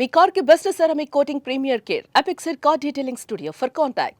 మీ కార్కి best ceramic coating premier care. Apexer car detailing studio for contact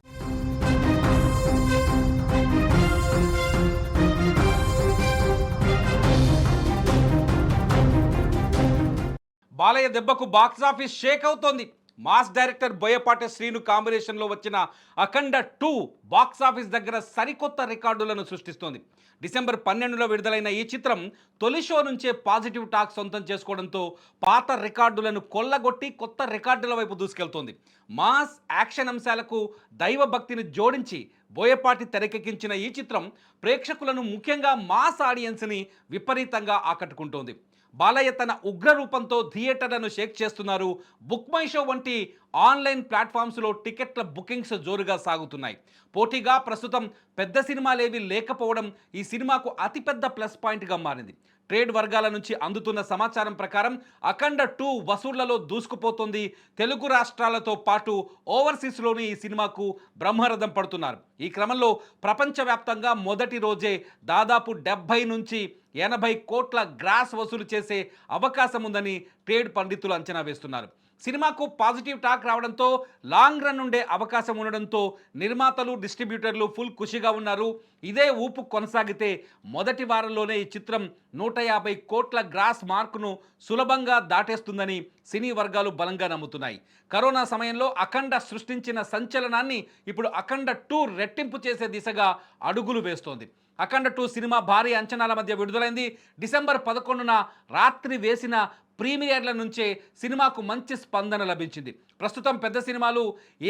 Balayya దెబ్బకు box office Sheikh అవుతోంది. Mass director Boyapati Srinu కాంబినేషన్లో వచ్చిన అఖండ టూ బాక్సాఫీస్ దగ్గర సరికొత్త రికార్డులను సృష్టిస్తోంది. డిసెంబర్ పన్నెండులో విడుదలైన ఈ చిత్రం తొలి షో నుంచే పాజిటివ్ టాక్ సొంతం చేసుకోవడంతో పాత రికార్డులను కొల్లగొట్టి కొత్త రికార్డుల వైపు దూసుకెళ్తోంది. మాస్ యాక్షన్ అంశాలకు దైవభక్తిని జోడించి బోయపాటి తెరకెక్కించిన ఈ చిత్రం ప్రేక్షకులను ముఖ్యంగా మాస్ ఆడియన్స్ని విపరీతంగా ఆకట్టుకుంటోంది. బాలయ్య తన ఉగ్ర రూపంతో థియేటర్లను షేక్ చేస్తున్నారు. బుక్ మై షో వంటి ఆన్లైన్ ప్లాట్ఫామ్స్లో టికెట్ల బుకింగ్స్ జోరుగా సాగుతున్నాయి. పోటీగా ప్రస్తుతం పెద్ద సినిమాలేవి లేకపోవడం ఈ సినిమాకు అతిపెద్ద ప్లస్ పాయింట్గా మారింది. ట్రేడ్ వర్గాల నుంచి అందుతున్న సమాచారం ప్రకారం అఖండ టూ వసూళ్ళలో దూసుకుపోతుంది తెలుగు రాష్ట్రాలతో పాటు ఓవర్సీస్లోని ఈ సినిమాకు బ్రహ్మరథం పడుతున్నారు. ఈ క్రమంలో ప్రపంచవ్యాప్తంగా మొదటి రోజే దాదాపు డెబ్బై నుంచి ఎనభై కోట్ల గ్రాస్ వసూలు చేసే అవకాశం ఉందని ట్రేడ్ పండితులు అంచనా వేస్తున్నారు. సినిమాకు పాజిటివ్ టాక్ రావడంతో లాంగ్ రన్ ఉండే అవకాశం ఉండడంతో నిర్మాతలు డిస్ట్రిబ్యూటర్లు ఫుల్ ఖుషిగా ఉన్నారు. ఇదే ఊపు కొనసాగితే మొదటి వారంలోనే ఈ చిత్రం నూట యాభై కోట్ల గ్రాస్ మార్కును సులభంగా దాటేస్తుందని సినీ వర్గాలు బలంగా నమ్ముతున్నాయి. కరోనా సమయంలో అఖండ సృష్టించిన సంచలనాన్ని ఇప్పుడు అఖండ టూ రెట్టింపు చేసే దిశగా అడుగులు వేస్తోంది. అఖండ టూ సినిమా భారీ అంచనాల మధ్య విడుదలైంది. డిసెంబర్ పదకొండున రాత్రి వేసిన ప్రీమియర్ల నుంచే సినిమాకు మంచి స్పందన లభించింది. ప్రస్తుతం పెద్ద సినిమాలు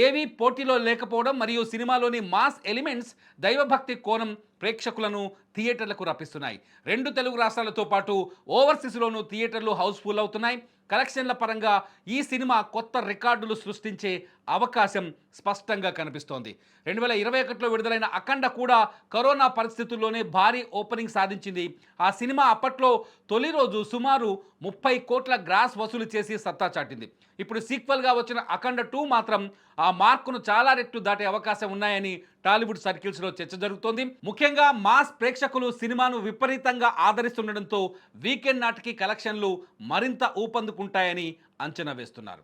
ఏవీ పోటీలో లేకపోవడం మరియు సినిమాలోని మాస్ ఎలిమెంట్స్ దైవభక్తి కోణం ప్రేక్షకులను థియేటర్లకు రప్పిస్తున్నాయి. రెండు తెలుగు రాష్ట్రాలతో పాటు ఓవర్సీస్లోనూ థియేటర్లు హౌస్ఫుల్ అవుతున్నాయి. కలెక్షన్ల పరంగా ఈ సినిమా కొత్త రికార్డులు సృష్టించే అవకాశం స్పష్టంగా కనిపిస్తోంది. రెండు వేల ఇరవై ఒకటిలో విడుదలైన అఖండ కూడా కరోనా పరిస్థితుల్లోనే భారీ ఓపెనింగ్ సాధించింది. ఆ సినిమా అప్పట్లో తొలి రోజు సుమారు ముప్పై కోట్ల గ్రాస్ వసూలు చేసి సత్తా చాటింది. ఇప్పుడు సీక్వెల్గా వచ్చిన అఖండ టూ మాత్రం ఆ మార్కును చాలా రెట్లు దాటే అవకాశం ఉన్నాయని టాలీవుడ్ సర్కిల్స్లో చర్చ జరుగుతోంది. ముఖ్యంగా మాస్ ప్రేక్షకులు సినిమాను విపరీతంగా ఆదరిస్తుండడంతో వీకెండ్ నాటికి కలెక్షన్లు మరింత ఊపందుకుంటాయని అంచనా వేస్తున్నారు.